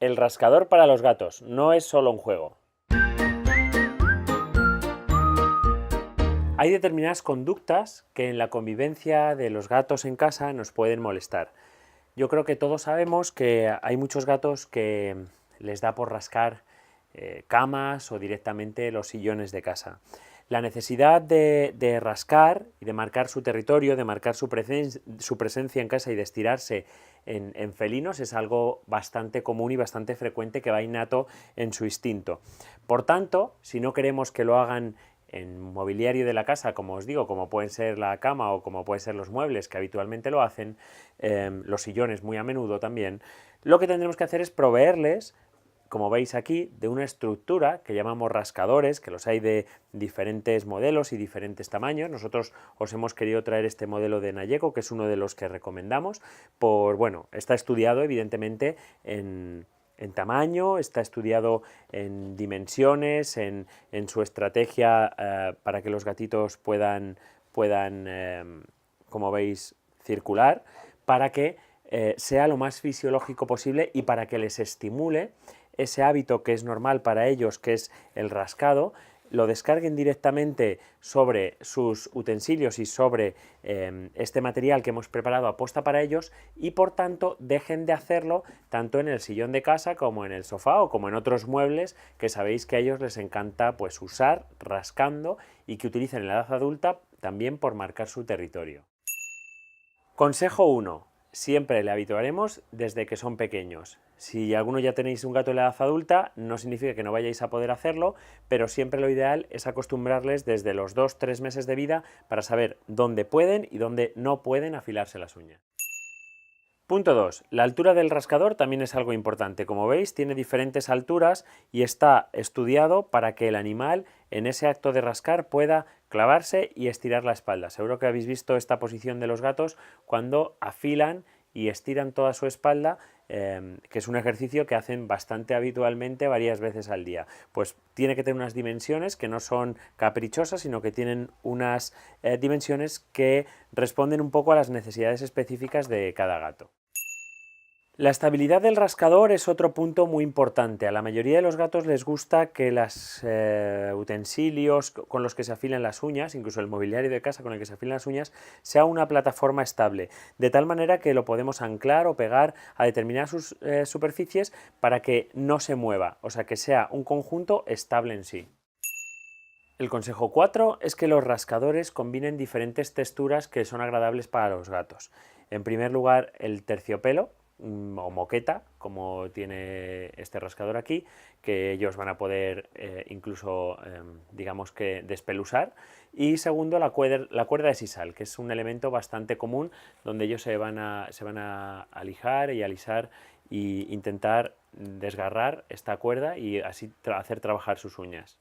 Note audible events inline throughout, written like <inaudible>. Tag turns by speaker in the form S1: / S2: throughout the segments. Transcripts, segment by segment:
S1: El rascador para los gatos no es solo un juego. Hay determinadas conductas que en la convivencia de los gatos en casa nos pueden molestar. Yo creo que todos sabemos que hay muchos gatos que les da por rascar eh, camas o directamente los sillones de casa. La necesidad de, rascar y de marcar su territorio, de marcar su, presencia en casa y de estirarse en, felinos es algo bastante común y bastante frecuente que va innato en su instinto. Por tanto, si no queremos que lo hagan en mobiliario de la casa, como os digo, como pueden ser la cama o como pueden ser los muebles que habitualmente lo hacen, em, los sillones muy a menudo también, lo que tendremos que hacer es proveerles como veis aquí, de una estructura que llamamos rascadores, que los hay de diferentes modelos y diferentes tamaños. Nosotros os hemos querido traer este modelo de Nayeco, que es uno de los que recomendamos, por, bueno, está estudiado evidentemente en, tamaño, está estudiado en dimensiones, en, su estrategia eh, para que los gatitos puedan, puedan em, como veis, circular, para que eh, sea lo más fisiológico posible y para que les estimule ese hábito que es normal para ellos, que es el rascado, lo descarguen directamente sobre sus utensilios y sobre em, este material que hemos preparado a posta para ellos y por tanto dejen de hacerlo tanto en el sillón de casa como en el sofá o como en otros muebles que sabéis que a ellos les encanta pues usar rascando y que utilicen en la edad adulta también por marcar su territorio. Consejo 1 siempre le habituaremos desde que son pequeños. Si alguno ya tenéis un gato en la edad adulta, no significa que no vayáis a poder hacerlo, pero siempre lo ideal es acostumbrarles desde los 2-3 meses de vida para saber dónde pueden y dónde no pueden afilarse las uñas. Punto 2. La altura del rascador también es algo importante. Como veis, tiene diferentes alturas y está estudiado para que el animal en ese acto de rascar pueda clavarse y estirar la espalda. Seguro que habéis visto esta posición de los gatos cuando afilan y estiran toda su espalda, em, que es un ejercicio que hacen bastante habitualmente varias veces al día. Pues tiene que tener unas dimensiones que no son caprichosas, sino que tienen unas eh, dimensiones que responden un poco a las necesidades específicas de cada gato. La estabilidad del rascador es otro punto muy importante. A la mayoría de los gatos les gusta que los eh, utensilios con los que se afilan las uñas, incluso el mobiliario de casa con el que se afilan las uñas, sea una plataforma estable, de tal manera que lo podemos anclar o pegar a determinadas eh, superficies para que no se mueva, o sea que sea un conjunto estable en sí. El consejo 4 es que los rascadores combinen diferentes texturas que son agradables para los gatos. En primer lugar, el terciopelo, o moqueta, como tiene este rascador aquí, que ellos van a poder eh, incluso, em, digamos que, despelusar. Y segundo, la cuerda, la cuerda de sisal, que es un elemento bastante común donde ellos se van a, se van a alijar y alisar e intentar desgarrar esta cuerda y así hacer trabajar sus uñas.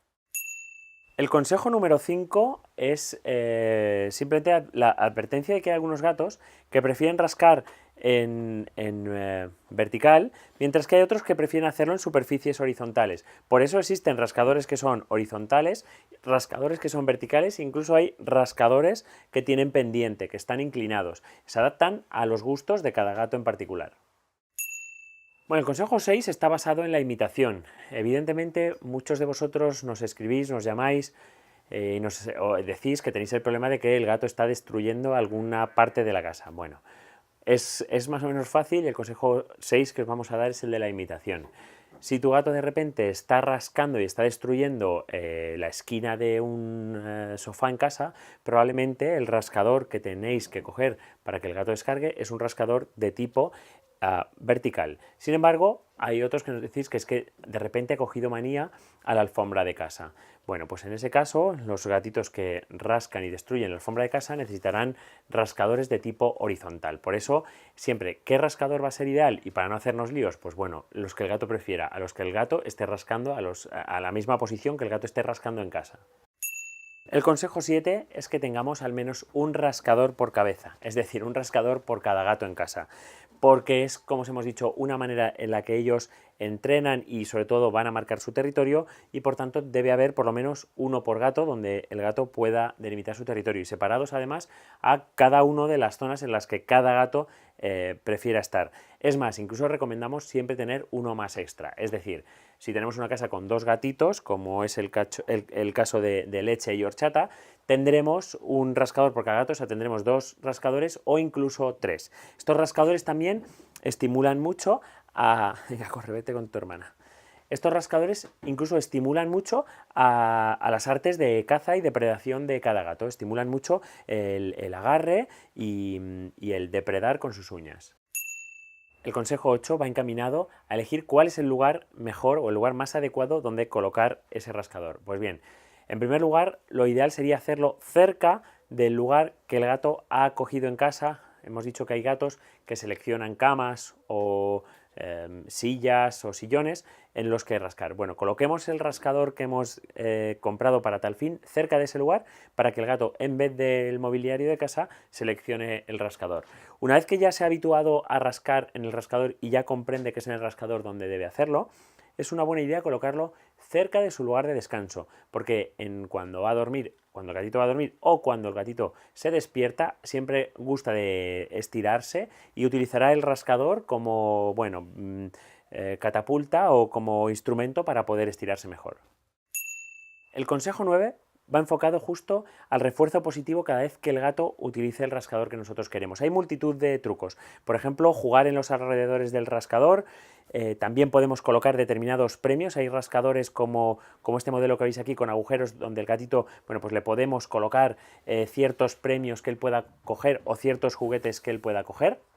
S1: El consejo número 5 es eh, simplemente la advertencia de que hay algunos gatos que prefieren rascar en, eh, vertical, mientras que hay otros que prefieren hacerlo en superficies horizontales. Por eso existen rascadores que son horizontales, rascadores que son verticales, e incluso hay rascadores que tienen pendiente, que están inclinados. Se adaptan a los gustos de cada gato en particular. Bueno, el consejo 6 está basado en la imitación. Evidentemente, muchos de vosotros nos escribís, nos llamáis eh, y nos decís que tenéis el problema de que el gato está destruyendo alguna parte de la casa. Bueno, es, más o menos fácil el consejo 6 que os vamos a dar es el de la imitación. Si tu gato de repente está rascando y está destruyendo eh, la esquina de un eh, sofá en casa, probablemente el rascador que tenéis que coger para que el gato descargue es un rascador de tipo ah, vertical. Sin embargo, hay otros que nos decís que es que de repente ha cogido manía a la alfombra de casa. Bueno, pues en ese caso, los gatitos que rascan y destruyen la alfombra de casa necesitarán rascadores de tipo horizontal. Por eso, siempre, ¿qué rascador va a ser ideal? Y para no hacernos líos, pues bueno, los que el gato prefiera, a los que el gato esté rascando a, a la misma posición que el gato esté rascando en casa. El consejo 7 es que tengamos al menos un rascador por cabeza, es decir, un rascador por cada gato en casa porque es, como os hemos dicho, una manera en la que ellos entrenan y sobre todo van a marcar su territorio y por tanto debe haber por lo menos uno por gato donde el gato pueda delimitar su territorio. Y separados además a cada una de las zonas en las que cada gato eh, prefiera estar. Es más, incluso recomendamos siempre tener uno más extra. Es decir, si tenemos una casa con dos gatitos, como es el, caso de, leche y horchata, tendremos un rascador por cada gato, o sea, tendremos dos rascadores o incluso tres. Estos rascadores también estimulan mucho a... <laughs> Venga, corre, vete con tu hermana. Estos rascadores incluso estimulan mucho a, las artes de caza y depredación de cada gato, estimulan mucho el, agarre y, y el depredar con sus uñas. El consejo 8 va encaminado a elegir cuál es el lugar mejor o el lugar más adecuado donde colocar ese rascador. Pues bien, en primer lugar, lo ideal sería hacerlo cerca del lugar que el gato ha cogido en casa. Hemos dicho que hay gatos que seleccionan camas o Em, sillas o sillones en los que rascar. Bueno, coloquemos el rascador que hemos eh, comprado para tal fin cerca de ese lugar para que el gato, en vez del mobiliario de casa, seleccione el rascador. Una vez que ya se ha habituado a rascar en el rascador y ya comprende que es en el rascador donde debe hacerlo, es una buena idea colocarlo cerca de su lugar de descanso, porque en, cuando va a dormir, cuando el gatito va a dormir o cuando el gatito se despierta, siempre gusta de estirarse y utilizará el rascador como, bueno, mm, eh, catapulta o como instrumento para poder estirarse mejor. El consejo 9 va enfocado justo al refuerzo positivo cada vez que el gato utilice el rascador que nosotros queremos. Hay multitud de trucos. Por ejemplo, jugar en los alrededores del rascador. Eh, también podemos colocar determinados premios. Hay rascadores como, como, este modelo que veis aquí con agujeros donde el gatito, bueno, pues le podemos colocar eh, ciertos premios que él pueda coger o ciertos juguetes que él pueda coger. <laughs>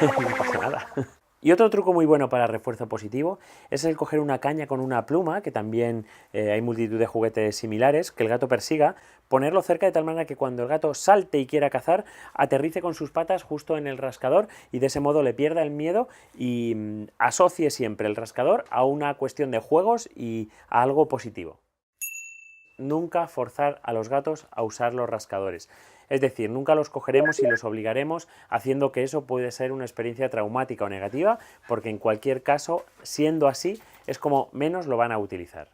S1: No pasa nada. Y otro truco muy bueno para refuerzo positivo es el coger una caña con una pluma, que también eh, hay multitud de juguetes similares, que el gato persiga, ponerlo cerca de tal manera que cuando el gato salte y quiera cazar, aterrice con sus patas justo en el rascador y de ese modo le pierda el miedo y mm, asocie siempre el rascador a una cuestión de juegos y a algo positivo nunca forzar a los gatos a usar los rascadores. Es decir, nunca los cogeremos y los obligaremos haciendo que eso puede ser una experiencia traumática o negativa, porque en cualquier caso, siendo así, es como menos lo van a utilizar.